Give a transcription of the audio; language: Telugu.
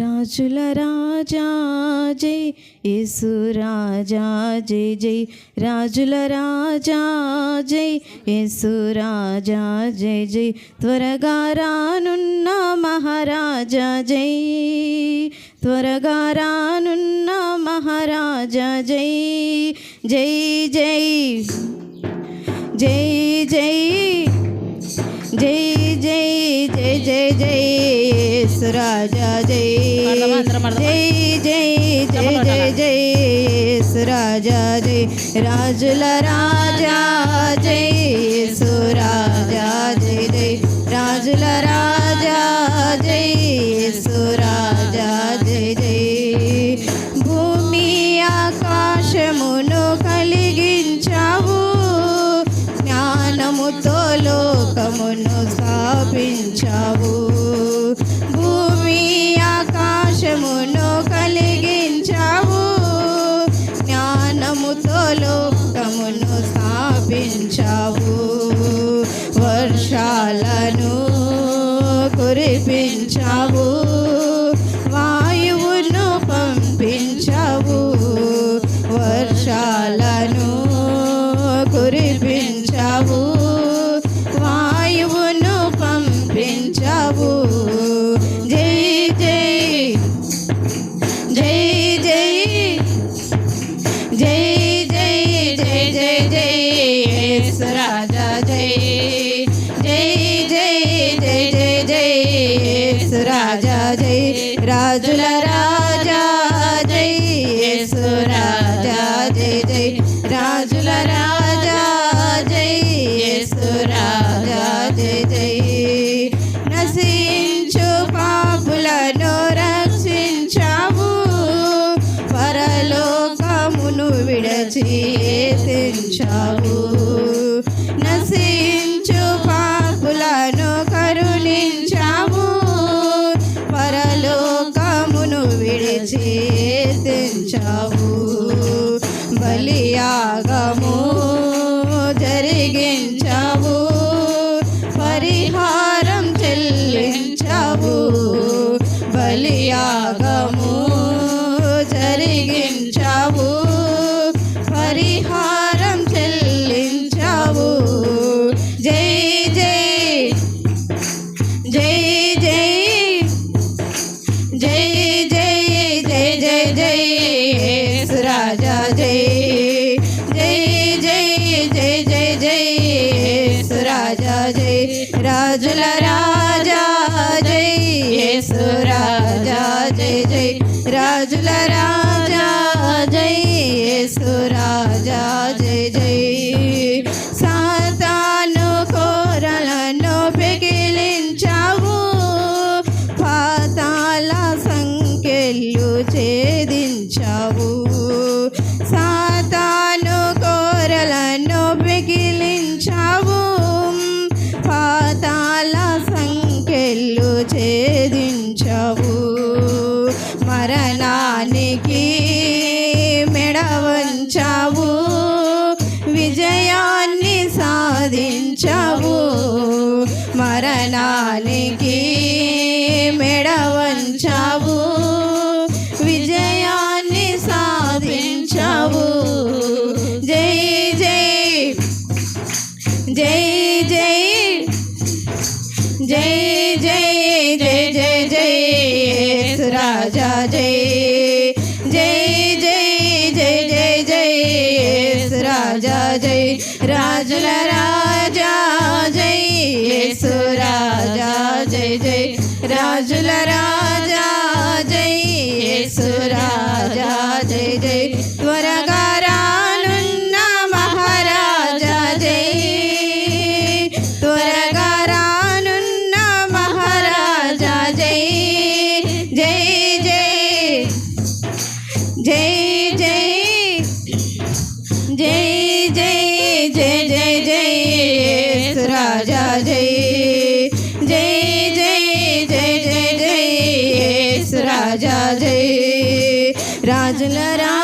రాజుల రాజా జై యేసు రాజా జై జై రాజుల రాజా జై యేసు రాజా జై జై త్వరగా రానున్న మహారాజా జై త్వరగా రానున్న మహారాజా జై జై జై జై జై జై జై జై జై జై. సురాజా జై జై జై జై జై జై సురాజా జై. రాజుల రాజా జై సురాజా జై జై. రాజుల రాజా జై సురాజా జై జై. భూమి ఆకాశమును కలిగించావు. జ్ఞానముతో లోకమును స్థాపించావు. భూమి ఆకాశమును కలిగించావు. జ్ఞానముతో లోకమును స్థాపించావు. వర్షాలను కురిపించావు. जय जय जय जय जय एस राजा जय जय जय जय जय जय एस राजा जय राजुल राजा जय एस राजा जय जय राजुल राजा जय एस విడచి తెంచావు నశించు పాపులను కరుణించావు. పరలోకమును విడిచి తెంచావు బలియాగము జరిగించావు. పరిహారం చెల్లించావు. బలియాగము జరిగి जय जय जय जय सुराजा जय राजुल राजा जय सुराजा जय जय राजुल राजा जय सुराजा మరణానికి మెడవంచావు విజయాన్ని సాధించావు. మరణానికి राजा जय जय जय जय जय जय राजा जय राजन राजा जय राजा जय जय राजन राजा जय राजा जय जय जय जय जय जय जय जय राजा जय राजलरा